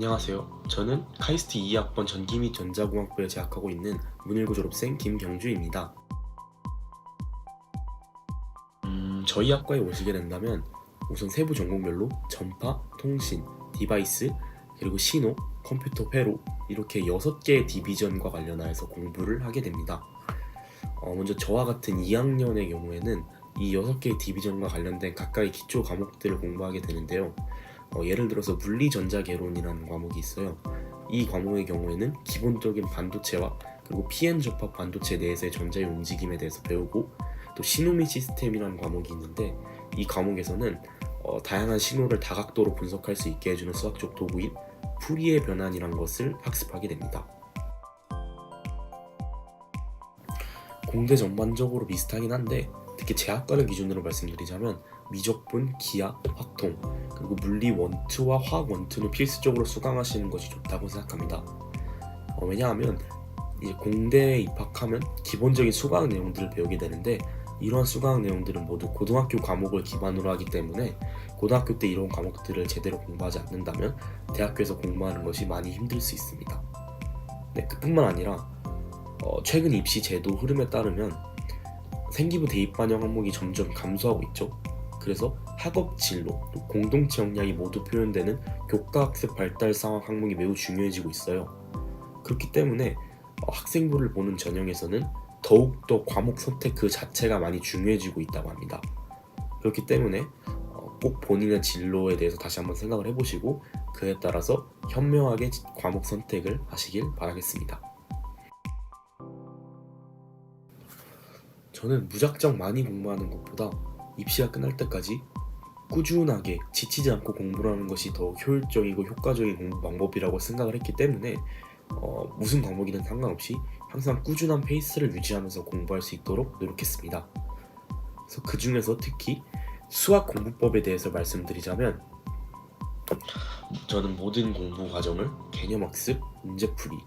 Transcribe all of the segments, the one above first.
안녕하세요. 저는 카이스트 2학번 전기 및 전자공학부에 재학하고 있는 문일고 졸업생 김경주입니다. 음, 저희 학과에 오시게 된다면 우선 세부 전공별로 전파, 통신, 디바이스, 그리고 신호, 컴퓨터 회로 이렇게 6개의 디비전과 관련하여서 공부를 하게 됩니다. 어, 먼저 저와 같은 2학년의 경우에는 이 6개의 디비전과 관련된 각각의 기초 과목들을 공부하게 되는데요. 어, 예를 들어서 물리전자개론이라는 과목이 있어요. 이 과목의 경우에는 기본적인 반도체와 그리고 PN 접합 반도체 내에서의 전자의 움직임에 대해서 배우고 또 신호 및 시스템이라는 과목이 있는데 이 과목에서는 어, 다양한 신호를 다각도로 분석할 수 있게 해주는 수학적 도구인 푸리의 변환이란 것을 학습하게 됩니다. 공대 전반적으로 비슷하긴 한데 특히 제학과를 기준으로 말씀드리자면 미적분, 기하, 확통 그리고 물리 원투와 화학 원투는 필수적으로 수강하시는 것이 좋다고 생각합니다. 어, 왜냐하면 이제 공대에 입학하면 기본적인 수강 내용들을 배우게 되는데 이러한 수강 내용들은 모두 고등학교 과목을 기반으로 하기 때문에 고등학교 때 이런 과목들을 제대로 공부하지 않는다면 대학교에서 공부하는 것이 많이 힘들 수 있습니다. 네, 그뿐만 아니라 어, 최근 입시 제도 흐름에 따르면 생기부 대입 반영 항목이 점점 감소하고 있죠. 그래서 학업 진로, 또 공동체 역량이 모두 표현되는 교과학습 발달 상황 항목이 매우 중요해지고 있어요. 그렇기 때문에 어, 학생부를 보는 전형에서는 더욱더 과목 선택 그 자체가 많이 중요해지고 있다고 합니다. 그렇기 때문에 어, 꼭 본인의 진로에 대해서 다시 한번 생각을 해보시고 그에 따라서 현명하게 지- 과목 선택을 하시길 바라겠습니다. 저는 무작정 많이 공부하는 것보다 입시가 끝날 때까지 꾸준하게 지치지 않고 공부를 하는 것이 더 효율적이고 효과적인 공부 방법이라고 생각을 했기 때문에 어, 무슨 과목이든 상관없이 항상 꾸준한 페이스를 유지하면서 공부할 수 있도록 노력했습니다. 그래서 그 중에서 특히 수학 공부법에 대해서 말씀드리자면 저는 모든 공부 과정을 개념 학습, 문제풀이,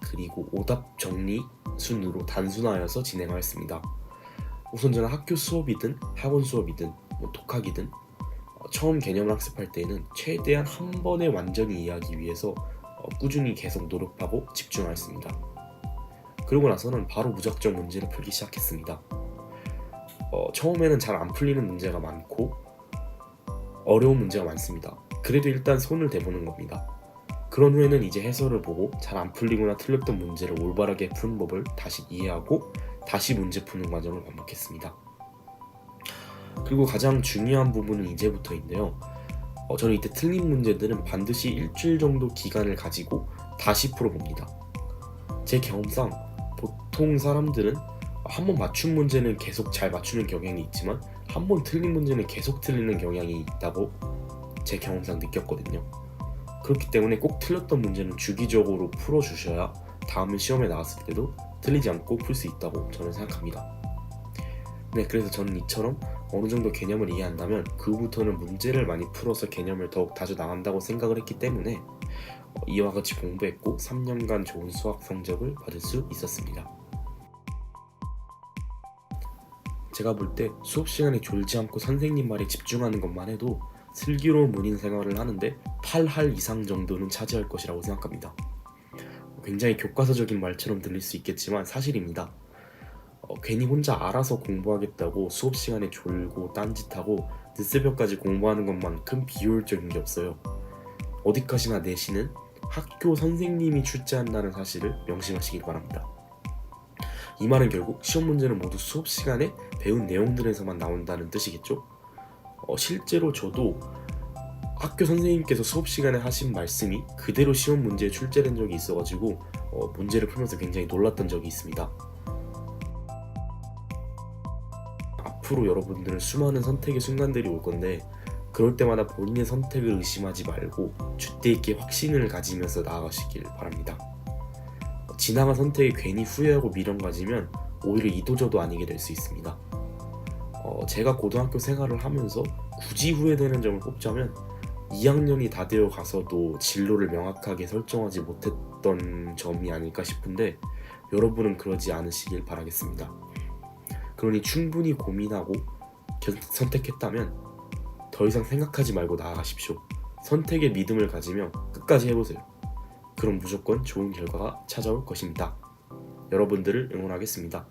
그리고 오답 정리 순으로 단순화하여서 진행하였습니다. 우선 저는 학교 수업이든 학원 수업이든 뭐 독학이든 어, 처음 개념을 학습할 때에는 최대한 한 번에 완전히 이해하기 위해서 어, 꾸준히 계속 노력하고 집중하였습니다. 그러고 나서는 바로 무작정 문제를 풀기 시작했습니다. 어, 처음에는 잘 안 풀리는 문제가 많고 어려운 문제가 많습니다. 그래도 일단 손을 대보는 겁니다. 그런 후에는 이제 해설을 보고 잘 안 풀리거나 틀렸던 문제를 올바르게 푸는 법을 다시 이해하고 다시 문제 푸는 과정을 반복했습니다. 그리고 가장 중요한 부분은 이제부터인데요. 어, 저는 이때 틀린 문제들은 반드시 일주일 정도 기간을 가지고 다시 풀어봅니다. 제 경험상 보통 사람들은 한 번 맞춘 문제는 계속 잘 맞추는 경향이 있지만 한 번 틀린 문제는 계속 틀리는 경향이 있다고 제 경험상 느꼈거든요. 그렇기 때문에 꼭 틀렸던 문제는 주기적으로 풀어주셔야 다음 시험에 나왔을 때도 틀리지 않고 풀 수 있다고 저는 생각합니다. 네, 그래서 저는 이처럼 어느 정도 개념을 이해한다면 그 후부터는 문제를 많이 풀어서 개념을 더욱 자주 나간다고 생각을 했기 때문에 어, 이와 같이 공부했고 3년간 좋은 수학 성적을 받을 수 있었습니다. 제가 볼 때 수업 시간에 졸지 않고 선생님 말에 집중하는 것만 해도 슬기로운 문인 생활을 하는데 8할 이상 정도는 차지할 것이라고 생각합니다. 굉장히 교과서적인 말처럼 들릴 수 있겠지만 사실입니다. 어, 괜히 혼자 알아서 공부하겠다고 수업 시간에 졸고 딴짓하고 늦새벽까지 공부하는 것만큼 비효율적인 게 없어요. 어디까지나 내신은 학교 선생님이 출제한다는 사실을 명심하시길 바랍니다. 이 말은 결국 시험 문제는 모두 수업 시간에 배운 내용들에서만 나온다는 뜻이겠죠? 어, 실제로 저도 학교 선생님께서 수업 시간에 하신 말씀이 그대로 시험 문제에 출제된 적이 있어가지고 어, 문제를 풀면서 굉장히 놀랐던 적이 있습니다. 앞으로 여러분들은 수많은 선택의 순간들이 올 건데 그럴 때마다 본인의 선택을 의심하지 말고 줏대 있게 확신을 가지면서 나아가시길 바랍니다. 어, 지나간 선택에 괜히 후회하고 미련 가지면 오히려 이도저도 아니게 될 수 있습니다. 어, 제가 고등학교 생활을 하면서 굳이 후회되는 점을 꼽자면 2학년이 다 되어 가서도 진로를 명확하게 설정하지 못했던 점이 아닐까 싶은데 여러분은 그러지 않으시길 바라겠습니다. 그러니 충분히 고민하고 결- 선택했다면 더 이상 생각하지 말고 나아가십시오. 선택의 믿음을 가지며 끝까지 해보세요. 그럼 무조건 좋은 결과가 찾아올 것입니다. 여러분들을 응원하겠습니다.